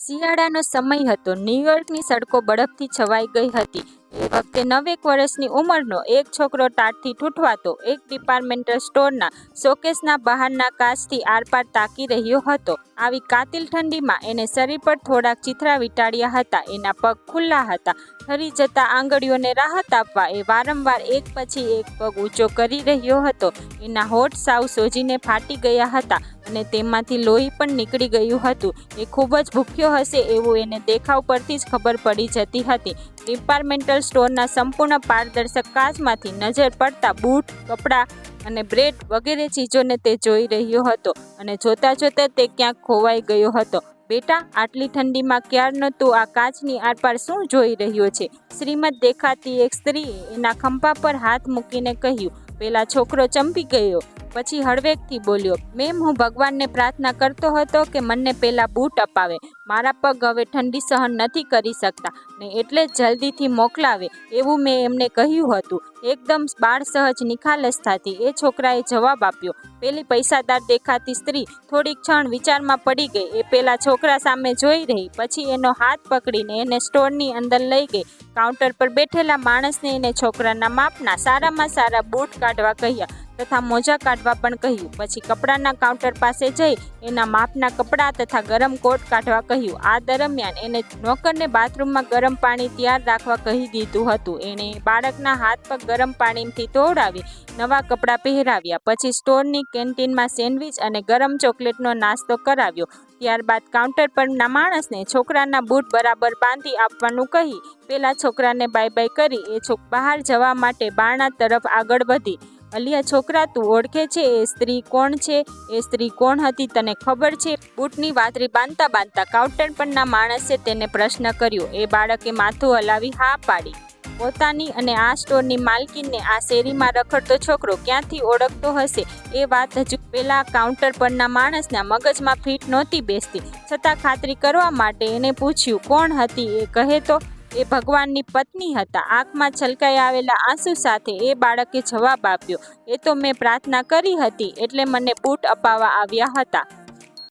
શિયાળાનો સમય હતો. ન્યૂયોર્કની સડકો બરફથી છવાઈ ગઈ હતી. એ વખતે નવેક વર્ષની ઉંમરનો એક છોકરો ટાટથી ઠૂઠવાતો એક ડિપાર્ટમેન્ટલ સ્ટોરના શોકેસના બહારના કાચથી આરપાર તાકી રહ્યો હતો. આવી કાતિલ ઠંડીમાં એને શરીર પર થોડાક ચિથરા વીંટાળ્યા હતા. એના પગ ખુલ્લા હતા. ઠરી જતા આંગળીઓને રાહત આપવા એ વારંવાર એક પછી એક પગ ઊંચો કરી રહ્યો હતો. એના હોઠ સાવ સોજીને ફાટી ગયા હતા અને તેમાંથી લોહી પણ નીકળી ગયું હતું. એ ખૂબ જ ભૂખ્યો હશે એવું એને દેખાવ પરથી જ ખબર પડી જતી હતી. ડિપાર્ટમેન્ટલ સ્ટોરના સંપૂર્ણ પારદર્શક કાચમાંથી નજર પડતા બૂટ, કપડાં અને બ્રેડ વગેરે ચીજોને તે જોઈ રહ્યો હતો અને જોતા જોતા તે ક્યાંક ખોવાઈ ગયો હતો. બેટા, આટલી ઠંડીમાં ક્યારનો તું આ કાચની આરપાર શું જોઈ રહ્યો છે? શ્રીમદ દેખાતી એક સ્ત્રીએ એના ખંભા પર હાથ મૂકીને કહ્યું, પેલા છોકરો ચંપી ગયો. પછી હળવેકથી બોલ્યો, મેમ, હું ભગવાનને પ્રાર્થના કરતો હતો કે મને પહેલાં બૂટ અપાવે. મારા પગ હવે ઠંડી સહન નથી કરી શકતા. ને એટલે જ જલ્દીથી મોકલાવે. એવું મેં એમને કહ્યું હતું. એકદમ બાળ સહજ નિખાલસતાથી એ છોકરાએ જવાબ આપ્યો, પેલી પૈસાદાર દેખાતી સ્ત્રી થોડીક ક્ષણ વિચારમાં પડી ગઈ. એ પેલા છોકરા સામે જોઈ રહી, પછી એનો હાથ પકડીને એને સ્ટોરની અંદર લઈ ગઈ. કાઉન્ટર પર બેઠેલા માણસને એને છોકરાના માપના સારામાં સારા બૂટ કાઢવા કહ્યા. તથા મોજા કાઢવા પણ કહ્યું. પછી કપડાના કાઉન્ટર પાસે જઈ એના માપના કપડાં તથા ગરમ કોટ કાઢવા કહ્યું. આ દરમિયાન એને નોકરને બાથરૂમમાં ગરમ પાણી તૈયાર રાખવા કહી દીધું હતું. એણે બાળકના હાથ પર ગરમ પાણીથી તોડાવી નવા કપડાં પહેરાવ્યા. પછી સ્ટોરની કેન્ટીનમાં સેન્ડવિચ અને ગરમ ચોકલેટનો નાસ્તો કરાવ્યો. ત્યારબાદ કાઉન્ટર પરના માણસને છોકરાના બૂટ બરાબર બાંધી આપવાનું કહી. પેલા છોકરાને બાય બાય કરી એ છોક બહાર જવા માટે બારણા તરફ આગળ વધી. અલિયા છોકરા, તું ઓળખે છે? એ સ્ત્રી કોણ છે? એ સ્ત્રી કોણ હતી તને ખબર છે? બૂટની વાતરી બાંધતા બાંધતા કાઉન્ટર પરના માણસે તેને પ્રશ્ન કર્યો. એ બાળકે માથું હલાવી હા પાડી. પોતાની અને આ સ્ટોરની માલકીનને આ શેરીમાં રખડતો છોકરો ક્યાંથી ઓળખતો હશે? એ વાત હજુ પેલા કાઉન્ટર પરના માણસના મગજમાં ફીટ નહોતી બેસતી. છતાં ખાતરી કરવા માટે એને પૂછ્યું, કોણ હતી? એ કહે તો એ ભગવાનની પત્ની હતા. આંખમાં છલકાઈ આવેલા આંસુ સાથે એ બાળકે જવાબ આપ્યો. એ તો મેં પ્રાર્થના કરી હતી, એટલે મને બૂટ અપાવવા આવ્યા હતા.